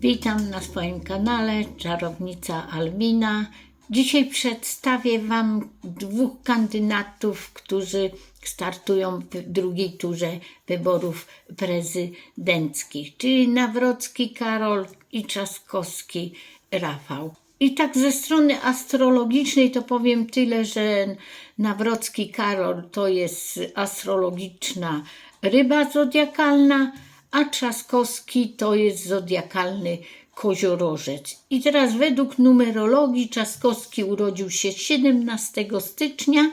Witam na swoim kanale Czarownica Almina. Dzisiaj przedstawię Wam dwóch kandydatów, którzy startują w drugiej turze wyborów prezydenckich, czyli Nawrocki Karol i Trzaskowski Rafał. I tak ze strony astrologicznej to powiem tyle, że Nawrocki Karol to jest astrologiczna ryba zodiakalna, a Trzaskowski to jest zodiakalny koziorożec. I teraz według numerologii Trzaskowski urodził się 17 stycznia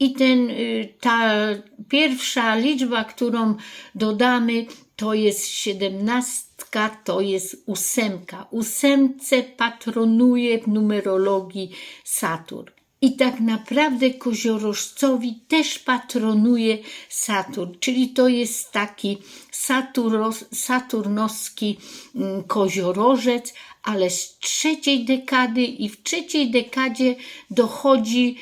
i ten, y, ta pierwsza liczba, którą dodamy, to jest siedemnastka, to jest ósemka. Ósemce patronuje w numerologii Saturn. I tak naprawdę koziorożcowi też patronuje Saturn, czyli to jest taki Saturnos, saturnowski mm, koziorożec, ale z trzeciej dekady i w trzeciej dekadzie dochodzi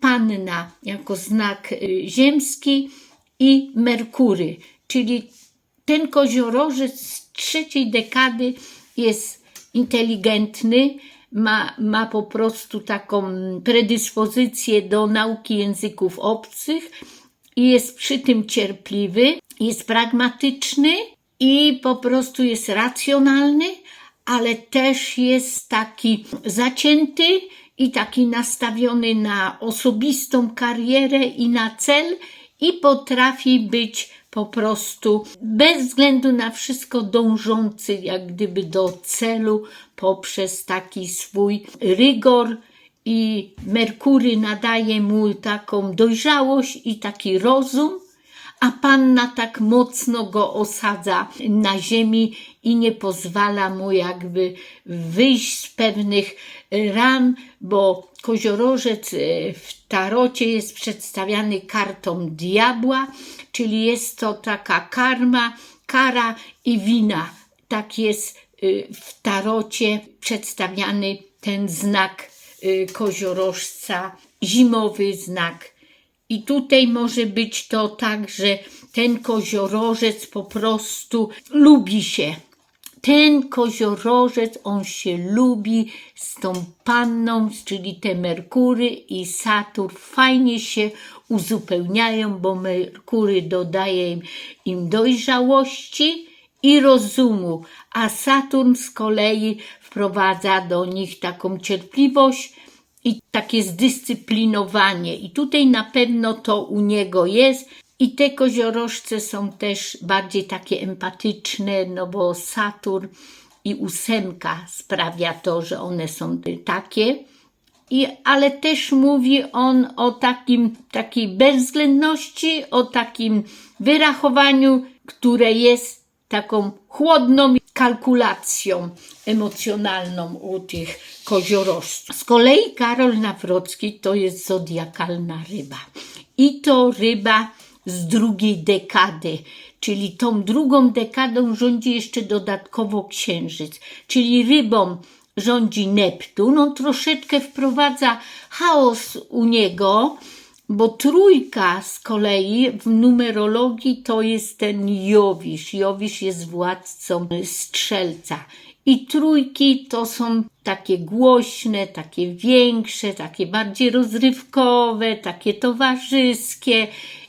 panna jako znak y, ziemski i Merkury, czyli ten koziorożec z trzeciej dekady jest inteligentny, ma, ma po prostu taką predyspozycję do nauki języków obcych i jest przy tym cierpliwy, jest pragmatyczny i po prostu jest racjonalny, ale też jest taki zacięty i taki nastawiony na osobistą karierę i na cel i potrafi być po prostu bez względu na wszystko dążący jak gdyby do celu poprzez taki swój rygor. I Merkury nadaje mu taką dojrzałość i taki rozum, a panna tak mocno go osadza na ziemi i nie pozwala mu jakby wyjść z pewnych ram, bo koziorożec w tarocie jest przedstawiany kartą diabła, czyli jest to taka karma, kara i wina. Tak jest w tarocie przedstawiany ten znak koziorożca, zimowy znak i tutaj może być to tak, że ten koziorożec po prostu lubi się. Ten koziorożec, on się lubi z tą panną, czyli te Merkury i Saturn fajnie się uzupełniają, bo Merkury dodaje im, im dojrzałości i rozumu, a Saturn z kolei wprowadza do nich taką cierpliwość, i takie zdyscyplinowanie. I tutaj na pewno to u niego jest. I te koziorożce są też bardziej takie empatyczne, no bo Saturn i ósemka sprawia to, że one są takie. I, ale też mówi on o takim, takiej bezwzględności, o takim wyrachowaniu, które jest taką chłodną kalkulacją emocjonalną u tych koziorożców. Z kolei Karol Nawrocki to jest zodiakalna ryba. I to ryba z drugiej dekady, czyli tą drugą dekadą rządzi jeszcze dodatkowo księżyc, czyli rybą rządzi Neptun. On troszeczkę wprowadza chaos u niego, bo trójka z kolei w numerologii to jest ten Jowisz. Jowisz jest władcą strzelca. I trójki to są takie głośne, takie większe, takie bardziej rozrywkowe, takie towarzyskie.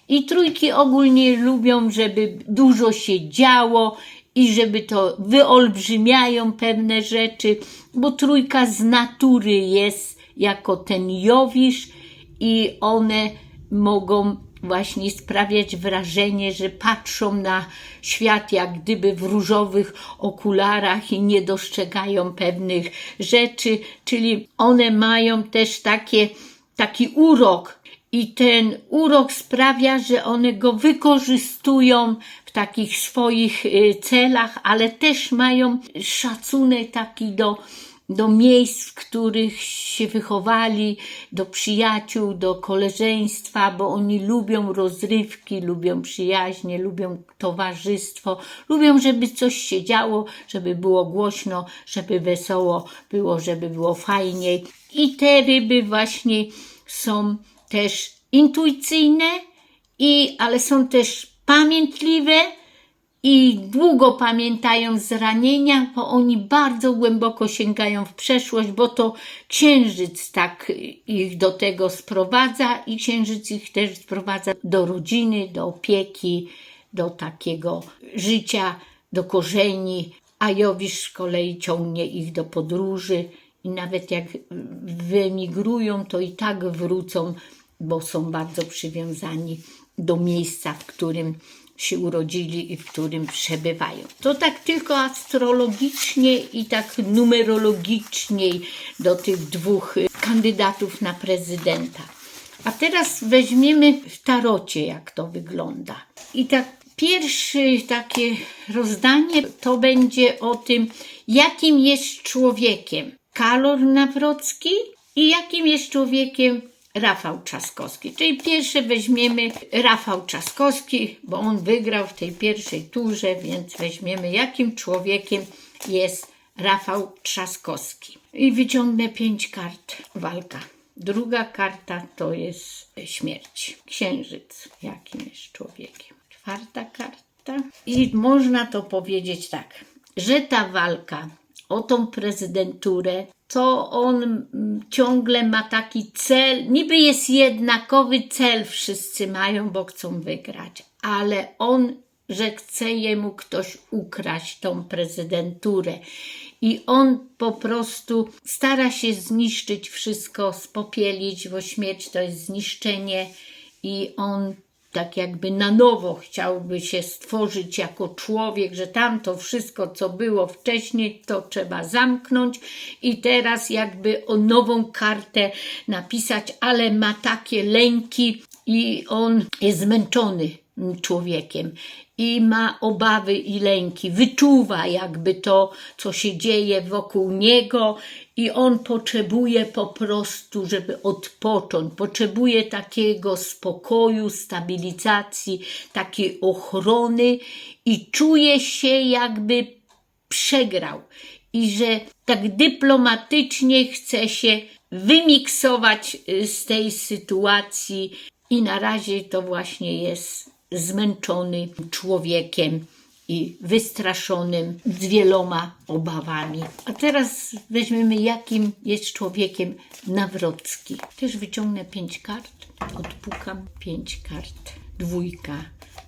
I trójki ogólnie lubią, żeby dużo się działo i żeby to wyolbrzymiają pewne rzeczy, bo trójka z natury jest jako ten Jowisz i one mogą właśnie sprawiać wrażenie, że patrzą na świat jak gdyby w różowych okularach i nie dostrzegają pewnych rzeczy, czyli one mają też takie, taki urok i ten urok sprawia, że one go wykorzystują w takich swoich y, celach, ale też mają szacunek taki do do miejsc, w których się wychowali, do przyjaciół, do koleżeństwa, bo oni lubią rozrywki, lubią przyjaźnie, lubią towarzystwo, lubią, żeby coś się działo, żeby było głośno, żeby wesoło było, żeby było fajniej. I te ryby właśnie są też intuicyjne, i, ale są też pamiętliwe i długo pamiętają zranienia, bo oni bardzo głęboko sięgają w przeszłość, bo to księżyc tak ich do tego sprowadza i księżyc ich też sprowadza do rodziny, do opieki, do takiego życia, do korzeni, a Jowisz z kolei ciągnie ich do podróży i nawet jak wyemigrują, to i tak wrócą, bo są bardzo przywiązani do miejsca, w którym się urodzili i w którym przebywają. To tak tylko astrologicznie i tak numerologicznie do tych dwóch y, kandydatów na prezydenta. A teraz weźmiemy w tarocie, jak to wygląda. I tak pierwsze takie rozdanie to będzie o tym, jakim jest człowiekiem Kalor Nawrocki i jakim jest człowiekiem Rafał Trzaskowski. Czyli pierwsze weźmiemy Rafał Trzaskowski, bo on wygrał w tej pierwszej turze, więc weźmiemy jakim człowiekiem jest Rafał Trzaskowski. I wyciągnę pięć kart. Walka. Druga karta to jest śmierć. Księżyc. Jakim jest człowiekiem. Czwarta karta. I można to powiedzieć tak, że ta walka o tą prezydenturę to on mm, ciągle ma taki cel, niby jest jednakowy cel, wszyscy mają, bo chcą wygrać, ale on, że chce jemu ktoś ukraść tą prezydenturę. I on po prostu stara się zniszczyć wszystko, spopielić, bo śmierć to jest zniszczenie, i on tak jakby na nowo chciałby się stworzyć jako człowiek, że tamto wszystko, co było wcześniej, to trzeba zamknąć i teraz jakby o nową kartę napisać, ale ma takie lęki i on jest zmęczony człowiekiem i ma obawy i lęki, wyczuwa jakby to, co się dzieje wokół niego i on potrzebuje po prostu, żeby odpocząć, potrzebuje takiego spokoju, stabilizacji, takiej ochrony i czuje się jakby przegrał i że tak dyplomatycznie chce się wymiksować y, z tej sytuacji i na razie to właśnie jest zmęczony człowiekiem i wystraszonym z wieloma obawami. A teraz weźmiemy, jakim jest człowiekiem Nawrocki. Też wyciągnę pięć kart, odpukam pięć kart. Dwójka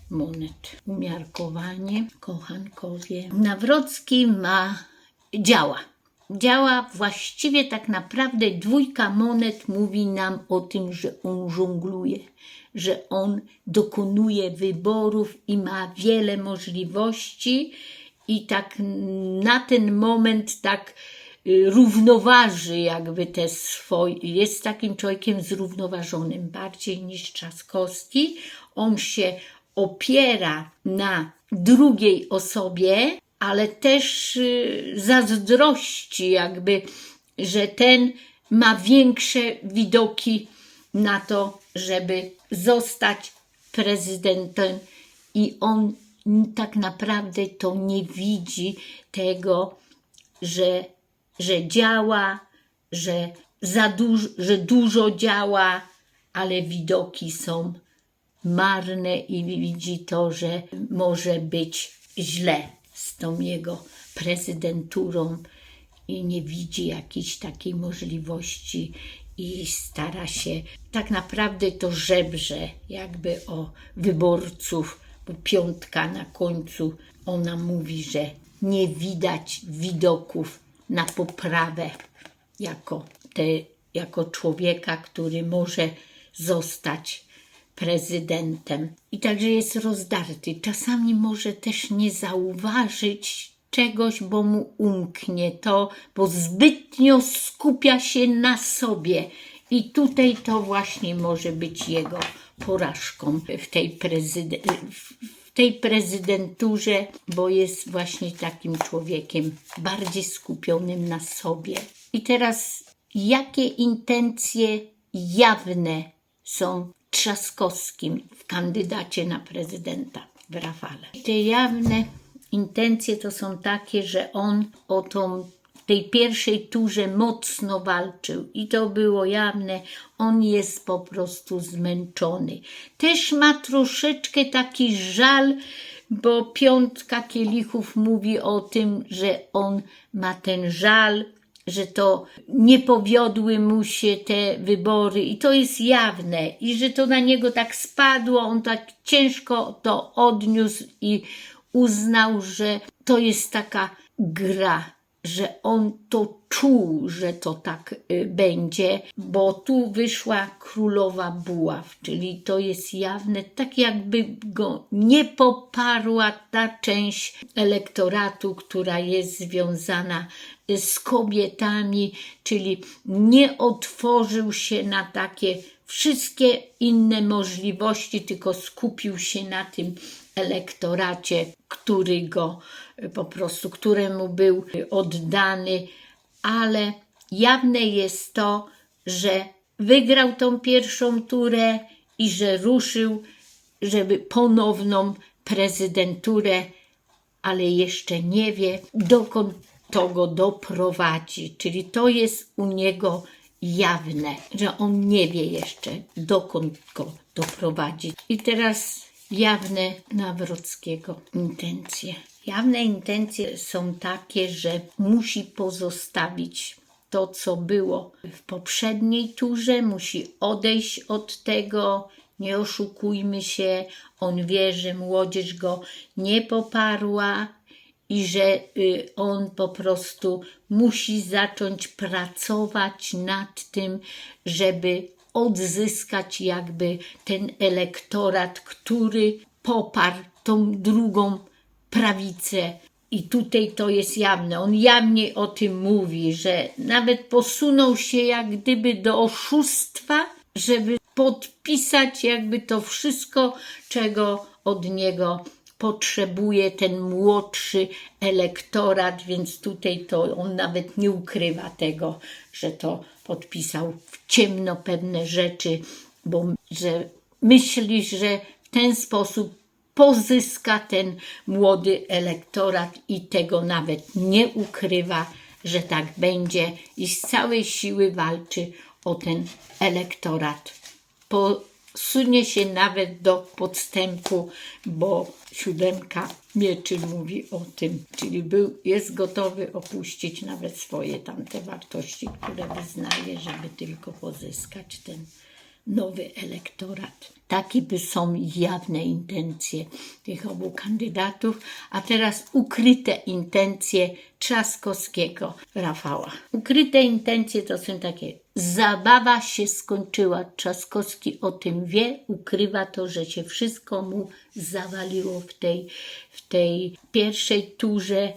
monet. Umiarkowanie, kochankowie. Nawrocki ma działa. Działa właściwie tak naprawdę dwójka monet mówi nam o tym, że on żongluje że on dokonuje wyborów i ma wiele możliwości i tak na ten moment tak y, równoważy jakby te swoje, jest takim człowiekiem zrównoważonym bardziej niż Trzaskowski. On się opiera na drugiej osobie, ale też y, zazdrości jakby, że ten ma większe widoki na to, żeby zostać prezydentem i on tak naprawdę to nie widzi tego, że, że działa, że, za dużo, że dużo działa, ale widoki są marne i widzi to, że może być źle z tą jego prezydenturą i nie widzi jakiejś takiej możliwości i stara się, tak naprawdę to żebrze jakby o wyborców, bo piątka na końcu ona mówi, że nie widać widoków na poprawę jako, te, jako człowieka, który może zostać prezydentem. I także jest rozdarty. Czasami może też nie zauważyć czegoś, bo mu umknie to, bo zbytnio skupia się na sobie. I tutaj to właśnie może być jego porażką w tej, w tej prezydenturze, bo jest właśnie takim człowiekiem bardziej skupionym na sobie. I teraz, jakie intencje jawne są Trzaskowskim w kandydacie na prezydenta w Rafale? Te jawne intencje to są takie, że on o tą tej pierwszej turze mocno walczył i to było jawne. On jest po prostu zmęczony. Też ma troszeczkę taki żal bo piątka kielichów mówi o tym, że on ma ten żal, że to nie powiodły mu się te wybory i to jest jawne i że to na niego tak spadło, on tak ciężko to odniósł i uznał, że to jest taka gra, że on to czuł, że to tak y, będzie, bo tu wyszła królowa buław, czyli to jest jawne, tak jakby go nie poparła ta część elektoratu, która jest związana y, z kobietami, czyli nie otworzył się na takie wszystkie inne możliwości, tylko skupił się na tym elektoracie, który go y, po prostu, któremu był y, oddany, ale jawne jest to, że wygrał tą pierwszą turę i że ruszył, żeby ponowną prezydenturę, ale jeszcze nie wie, dokąd to go doprowadzi. Czyli to jest u niego jawne, że on nie wie jeszcze, dokąd go doprowadzi. I teraz jawne Nawrockiego intencje. Jawne intencje są takie, że musi pozostawić to, co było w poprzedniej turze, musi odejść od tego. Nie oszukujmy się, on wie, że młodzież go nie poparła i że y, on po prostu musi zacząć pracować nad tym, żeby odzyskać jakby ten elektorat, który poparł tą drugą prawicę. I tutaj to jest jawne. On jawnie o tym mówi, że nawet posunął się jak gdyby do oszustwa, żeby podpisać jakby to wszystko, czego od niego potrzebuje ten młodszy elektorat, więc tutaj to on nawet nie ukrywa tego, że to podpisał w ciemno pewne rzeczy, bo że myśli, że w ten sposób pozyska ten młody elektorat i tego nawet nie ukrywa, że tak będzie i z całej siły walczy o ten elektorat. Posunie się nawet do podstępu, bo siódemka mieczy mówi o tym, czyli był, jest gotowy opuścić nawet swoje tamte wartości, które wyznaje, żeby tylko pozyskać ten nowy elektorat. Takie by są jawne intencje tych obu kandydatów, a teraz ukryte intencje Trzaskowskiego Rafała. Ukryte intencje to są takie zabawa się skończyła. Trzaskowski o tym wie, ukrywa to, że się wszystko mu zawaliło w tej, w tej pierwszej turze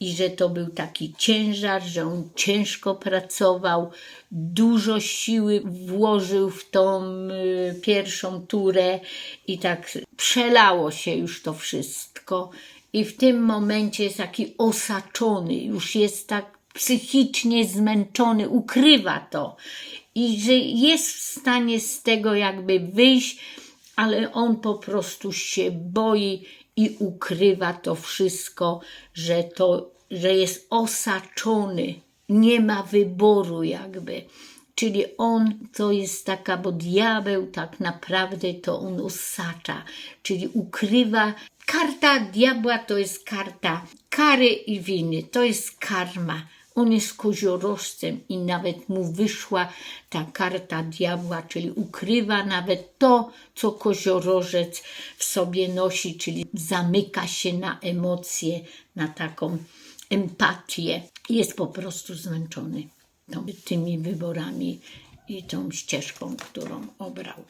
i że to był taki ciężar, że on ciężko pracował, dużo siły włożył w tą y, pierwszą turę i tak przelało się już to wszystko. I w tym momencie jest taki osaczony, już jest tak psychicznie zmęczony, ukrywa to i że jest w stanie z tego jakby wyjść, ale on po prostu się boi i ukrywa to wszystko, że to, że jest osaczony, nie ma wyboru jakby. Czyli on to jest taka, bo diabeł tak naprawdę to on osacza, czyli ukrywa. Karta diabła to jest karta kary i winy, to jest karma. On jest koziorożcem i nawet mu wyszła ta karta diabła, czyli ukrywa nawet to, co koziorożec w sobie nosi, czyli zamyka się na emocje, na taką empatię. Jest po prostu zmęczony tą, tymi wyborami i tą ścieżką, którą obrał.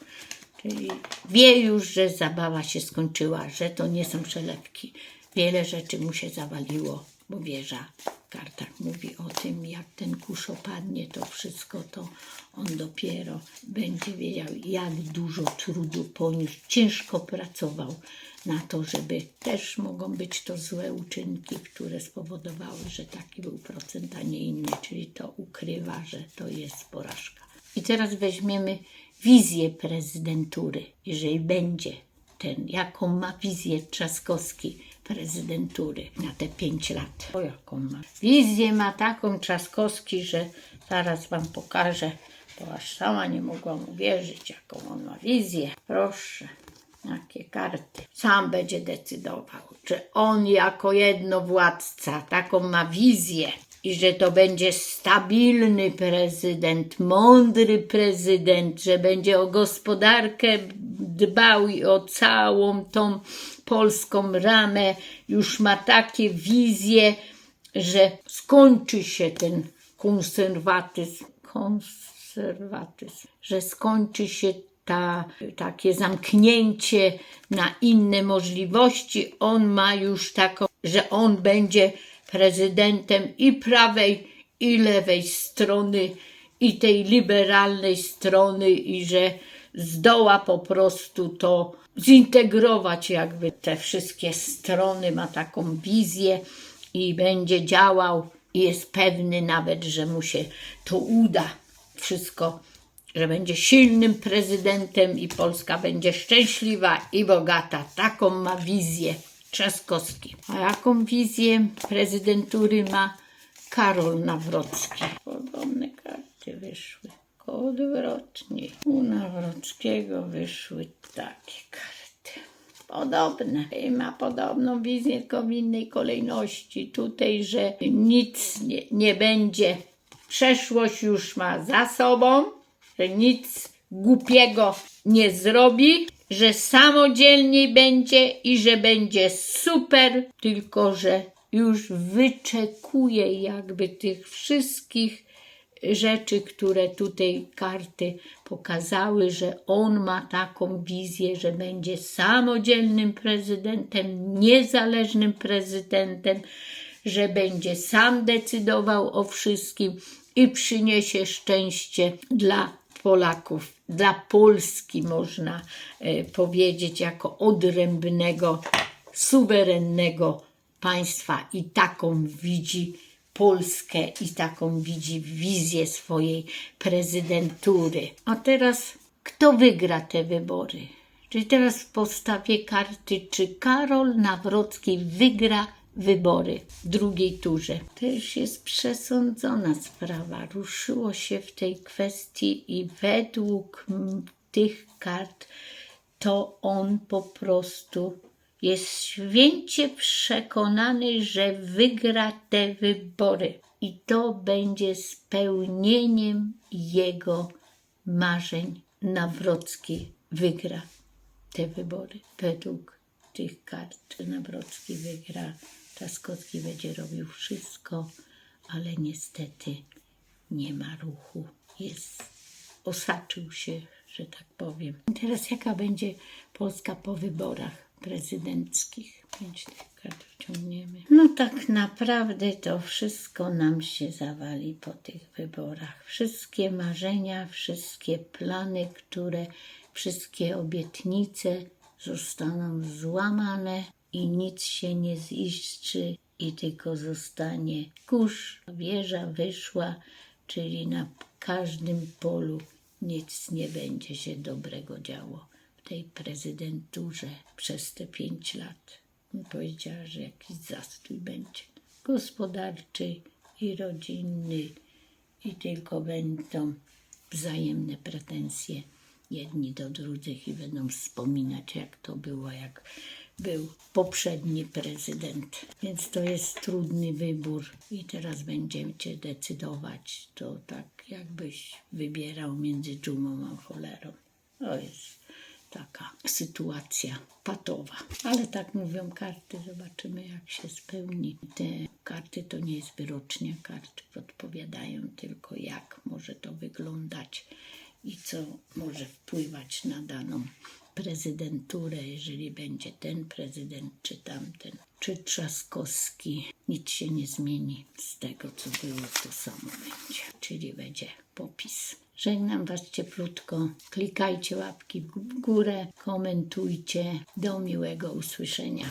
Czyli wie już, że zabawa się skończyła, że to nie są przelewki. Wiele rzeczy mu się zawaliło, bo wieża w kartach mówi o tym, jak ten kurz opadnie, to wszystko to on dopiero będzie wiedział, jak dużo trudu poniósł. Ciężko pracował na to, żeby też mogą być to złe uczynki, które spowodowały, że taki był procent, a nie inny, czyli to ukrywa, że to jest porażka. I teraz weźmiemy wizję prezydentury, jeżeli będzie ten, jaką ma wizję Trzaskowski prezydentury na te pięć lat. O jaką ma? Wizję ma taką Trzaskowski, że zaraz Wam pokażę, bo aż sama nie mogłam uwierzyć, jaką on ma wizję. Proszę. Jakie karty. Sam będzie decydował, że on jako jednowładca taką ma wizję i że to będzie stabilny prezydent, mądry prezydent, że będzie o gospodarkę dbał i o całą tą polską ramę. Już ma takie wizje, że skończy się ten konserwatyzm, konserwatyzm, że skończy się ta, takie zamknięcie na inne możliwości. On ma już taką, że on będzie prezydentem i prawej, i lewej strony, i tej liberalnej strony, i że zdoła po prostu to zintegrować, jakby te wszystkie strony, ma taką wizję i będzie działał, i jest pewny nawet, że mu się to uda. Wszystko że będzie silnym prezydentem i Polska będzie szczęśliwa i bogata. Taką ma wizję Trzaskowski. A jaką wizję prezydentury ma Karol Nawrocki? Podobne karty wyszły. Odwrotnie. U Nawrockiego wyszły takie karty. Podobne. I ma podobną wizję, tylko w innej kolejności. Tutaj, że nic nie, nie będzie. Przeszłość już ma za sobą że nic głupiego nie zrobi, że samodzielniej będzie i że będzie super, tylko że już wyczekuje jakby tych wszystkich rzeczy, które tutaj karty pokazały, że on ma taką wizję, że będzie samodzielnym prezydentem, niezależnym prezydentem, że będzie sam decydował o wszystkim i przyniesie szczęście dla Polaków, dla Polski można e, powiedzieć, jako odrębnego, suwerennego państwa i taką widzi Polskę i taką widzi wizję swojej prezydentury. A teraz kto wygra te wybory? Czyli teraz postawię karty, czy Karol Nawrocki wygra wybory w drugiej turze. To już jest przesądzona sprawa. Ruszyło się w tej kwestii i według tych kart to on po prostu jest święcie przekonany, że wygra te wybory. I to będzie spełnieniem jego marzeń. Nawrocki wygra te wybory według tych kart. Nawrocki wygra, Trzaskowski będzie robił wszystko, ale niestety nie ma ruchu. Jest, osaczył się, że tak powiem. Teraz jaka będzie Polska po wyborach prezydenckich? Pięć tych kart wciągniemy. No tak naprawdę to wszystko nam się zawali po tych wyborach. Wszystkie marzenia, wszystkie plany, które, wszystkie obietnice zostaną złamane i nic się nie ziszczy i tylko zostanie kurz. Wieża wyszła, czyli na każdym polu nic nie będzie się dobrego działo w tej prezydenturze przez te pięć lat. Powiedziała, że jakiś zastój będzie gospodarczy i rodzinny i tylko będą wzajemne pretensje jedni do drugich i będą wspominać, jak to było, jak był poprzedni prezydent. Więc to jest trudny wybór i teraz będziecie decydować. To tak jakbyś wybierał między dżumą a cholerą. To jest taka sytuacja patowa. Ale tak mówią karty, zobaczymy jak się spełni. Te karty to nie jest wyrocznia, karty podpowiadają tylko jak może to wyglądać i co może wpływać na daną prezydenturę, jeżeli będzie ten prezydent czy tamten, czy Trzaskowski. Nic się nie zmieni z tego, co było, to samo będzie, czyli będzie popis. Żegnam Was cieplutko. Klikajcie łapki w górę, komentujcie. Do miłego usłyszenia.